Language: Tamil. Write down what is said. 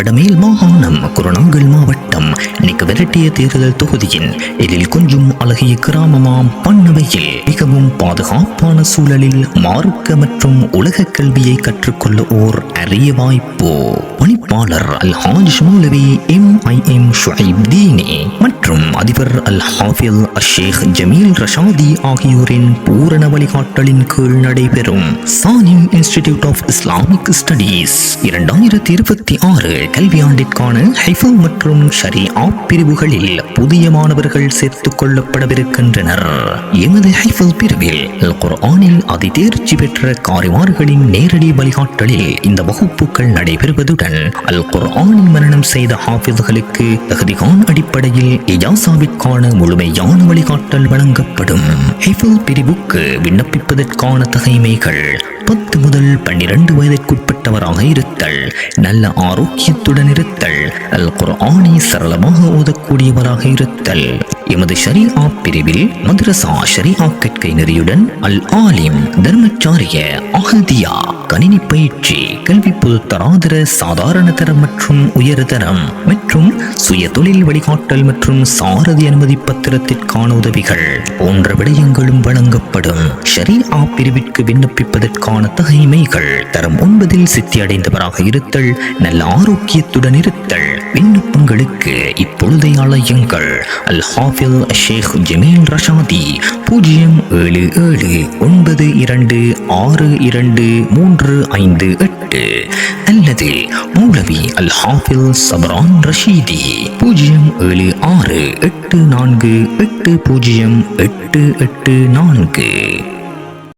வடமேல் மாகாணம் குருணாங்கல் மாவட்டம் நிக்கவரட்டிய தேர்தல் தொகுதியின் இதில் கொஞ்சம் அழகிய கிராமமாம் பண்ணவையில் பாதுகாப்பான சூழலில் மார்க்க மற்றும் உலக கல்வியை கற்றுக்கொள்ள ஓர் அரிய வாய்ப்பு. பணிப்பாளர் அல் ஹாஜ் மௌலவி எம் ஐ எம் ஷுஹைப் தீனே மற்றும் அதிபர் அல் ஹாஃபில் அஷேக் ஜமீல் ரஷாதி ஆகியோரின் பூரண வழிகாட்டலின் கீழ் நடைபெறும் சானிம் இன்ஸ்டிடியூட் ஆஃப் இஸ்லாமிக் ஸ்டடீஸ். இரண்டாயிரத்தி இருபத்தி ஆறு கல்வியாண்டிற்கான ஹைஃபா மற்றும் ஷரியா பிரிவுகளில் புதிய மாணவர்கள் சேர்த்துக் கொள்ளப்படவிருக்கின்றனர். எமது ஹைஃபல் பிரிவு அல் குர்ஆனில் அதிதேர்ச்சி பெற்ற காரிவார்களின் நேரடி வழிகாட்டலில் இந்த வகுப்புகள் நடைபெறுவதுடன் அல் குர்ஆனில் மரணம் செய்த ஹாஃபிஸ்களுக்கு தகுதிகான் அடிப்படையில் இஜாசாவிற்கான முழுமையான வழிகாட்டல் வழங்கப்படும். ஹைஃபல் பிரிவுக்கு விண்ணப்பிப்பதற்கான தகைமைகள் பத்து முதல் பன்னிரண்டு வயதிற்குட்பட்டவராக இருத்தல் நல்ல ஆரோக்கியத்துடன் இருத்தல் அல் குர்ஆனை சரளமாக ஓதக்கூடியவராக இருத்தல். எமது ஷரிஆ பிரிவில் மதுரசா ஷரிஆ கற்கை நெறியுடன் அல் ஆலிம் தர்மச்சாரிய அகந்தியா கணினி பயிற்சி கல்வி பொது தராதர சாதாரண தரம் மற்றும் உயர்தரம் மற்றும் சுய தொழில் வழிகாட்டல் மற்றும் சாரதி அனுமதி பத்திரத்திற்கான உதவிகள் போன்ற விடயங்களும் வழங்கப்படும். ஷரிஆ பிரிவிற்கு விண்ணப்பிப்பதற்கான தகைமைகள் தரம் ஒன்பதில் சித்தி அடைந்தவராக இருத்தல் நல்ல ஆரோக்கியத்துடன் இருத்தல். விண்ணப்பங்களுக்கு இப்பொழுதை அலையுங்கள் அல் ஹாஃப் ஹாஃபில் ஷேக் ஜமீல் ரஷாதி பூஜ்ஜியம் ஏழு ஏழு ஒன்பது இரண்டு ஆறு இரண்டு மூன்று ஐந்து எட்டு. அல்லது மௌலவி அல் ஹாஃபில் சபரான் ரஷீதி பூஜ்ஜியம் ஏழு ஆறு எட்டு நான்கு எட்டு பூஜ்ஜியம் எட்டு எட்டு நான்கு.